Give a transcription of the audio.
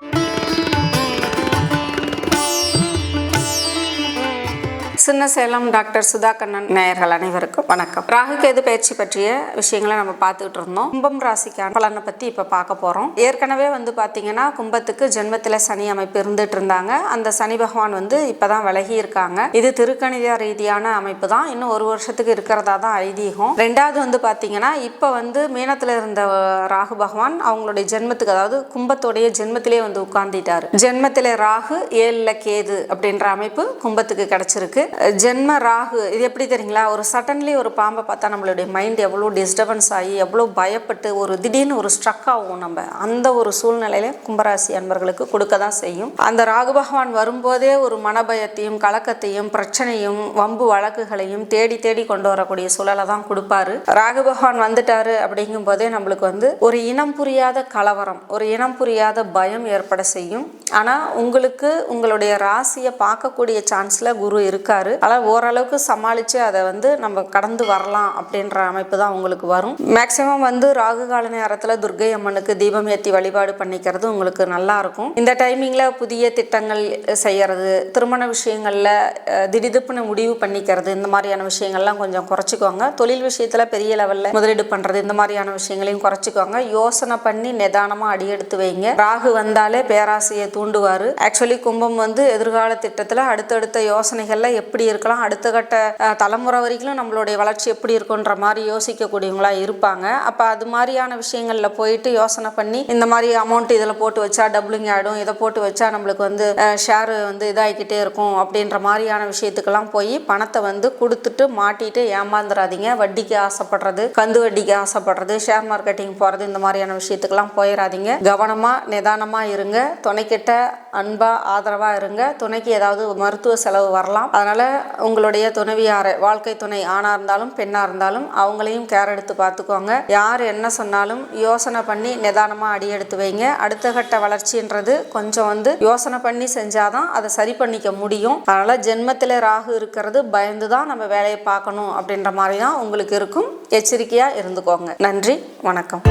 Thank you. சின்ன Salem doctor Sudha Kannan நேயர்கள் அனைவருக்கும் வணக்கம். ராகு கேது பயிற்சி பற்றிய விஷயங்களை நம்ம பார்த்துக்கிட்டு இருந்தோம். கும்பம் ராசிக்கான பலனை பற்றி இப்போ பார்க்க போகிறோம் ஏற்கனவே வந்து பார்த்தீங்கன்னா கும்பத்துக்கு ஜென்மத்தில் சனி அமைப்பு இருந்துட்டு இருந்தாங்க. அந்த சனி பகவான் வந்து இப்போ தான் விலகி இருக்காங்க. இது திருக்கணித ரீதியான அமைப்பு தான். இன்னும் ஒரு வருஷத்துக்கு இருக்கிறதா தான் ஐதீகம். ரெண்டாவது வந்து பார்த்தீங்கன்னா இப்போ வந்து மீனத்தில் இருந்த ராகு பகவான் அவங்களுடைய ஜென்மத்துக்கு அதாவது கும்பத்தோடைய ஜென்மத்திலே வந்து உட்கார்ந்துட்டாரு. ஜென்மத்திலே ராகு ஏழில் கேது அப்படின்ற அமைப்பு கும்பத்துக்கு கிடைச்சிருக்கு. ஜென்ம ராகு இது எப்படி தெரியுங்களா? ஒரு சடன்லி ஒரு பாம்பை பார்த்தா நம்மளுடைய மைண்ட் எவ்வளோ டிஸ்டர்பன்ஸ் ஆகி எவ்வளோ பயப்பட்டு ஒரு திடீர்னு ஒரு ஸ்ட்ரக் ஆகும் நம்ம. அந்த ஒரு சூழ்நிலையில கும்பராசி அன்பர்களுக்கு கொடுக்க தான் செய்யும். அந்த ராகு பகவான் வரும்போதே ஒரு மனபயத்தையும் கலக்கத்தையும் பிரச்சனையும் வம்பு வழக்குகளையும் தேடி தேடி கொண்டு வரக்கூடிய சூழலை தான் கொடுப்பாரு. ராகு பகவான் வந்துட்டாரு அப்படிங்கும் போதே நம்மளுக்கு வந்து ஒரு இனம் புரியாத கலவரம் ஒரு இனம் புரியாத பயம் ஏற்பட செய்யும். ஆனால் உங்களுக்கு உங்களுடைய ராசியை பார்க்கக்கூடிய சான்ஸில் குரு இருக்காரு. ஆனால் ஓரளவுக்கு சமாளித்து அதை வந்து நம்ம கடந்து வரலாம் அப்படின்ற அமைப்பு தான் உங்களுக்கு வரும். மேக்சிமம் வந்து ராகு கால நேரத்தில் துர்க்கை அம்மனுக்கு தீபம் ஏற்றி வழிபாடு பண்ணிக்கிறது உங்களுக்கு நல்லா இருக்கும். இந்த டைமிங்கில் புதிய திட்டங்கள் செய்யறது திருமண விஷயங்களில் திடீதுப்புன்னு முடிவு பண்ணிக்கிறது இந்த மாதிரியான விஷயங்கள்லாம் கொஞ்சம் குறைச்சிக்கோங்க. தொழில் விஷயத்தில் பெரிய லெவலில் முதலீடு பண்ணுறது இந்த மாதிரியான விஷயங்களையும் குறைச்சிக்கோங்க. யோசனை பண்ணி நிதானமாக அடியெடுத்து வைங்க. ராகு வந்தாலே பேராசையை தூண்டுவார். ஆக்சுவலி கும்பம் வந்து எதிர்கால திட்டத்தில் அடுத்தடுத்த யோசனைகளில் எப்படி இருக்கலாம் அடுத்த கட்ட தலைமுறை வரைக்கும் நம்மளுடைய வளர்ச்சி எப்படி இருக்குன்ற மாதிரி யோசிக்கக்கூடியவங்களா இருப்பாங்க. அப்போ அது மாதிரியான விஷயங்களில் போயிட்டு யோசனை பண்ணி இந்த மாதிரி அமௌண்ட் இதில் போட்டு வச்சா டபுளிங் ஆகிடும் இதை போட்டு வச்சா நம்மளுக்கு வந்து ஷேர் வந்து இதாகிக்கிட்டே இருக்கும் அப்படின்ற மாதிரியான விஷயத்துக்கெல்லாம் போய் பணத்தை வந்து கொடுத்துட்டு மாட்டிட்டு ஏமாந்துடாதீங்க வட்டிக்கு ஆசைப்படுறது கந்து வட்டிக்கு ஆசைப்படுறது ஷேர் மார்க்கெட்டிங் போகிறது இந்த மாதிரியான விஷயத்துக்கெல்லாம் போயிடாதீங்க கவனமாக நிதானமாக இருங்க. துணைக்கிட்ட அன்பாக ஆதரவாக இருங்க. துணைக்கு ஏதாவது மருத்துவ செலவு வரலாம். அதனால் உங்களுடைய துணைவியார வாழ்க்கை துணை ஆணாக இருந்தாலும் பெண்ணாக இருந்தாலும் அவங்களையும் கேர் எடுத்து பார்த்துக்கோங்க. யார் என்ன சொன்னாலும் யோசனை பண்ணி நிதானமாக அடி எடுத்து வைங்க. அடுத்த கட்ட வளர்ச்சின்றது கொஞ்சம் வந்து யோசனை பண்ணி செஞ்சாதான் அதை சரி பண்ணிக்க முடியும். அதனால் ஜென்மத்தில் ராகு இருக்கிறது பயந்து தான் நம்ம வேலையை பார்க்கணும் அப்படின்ற மாதிரி தான் உங்களுக்கு இருக்கும். எச்சரிக்கையாக இருந்துக்கோங்க. நன்றி வணக்கம்.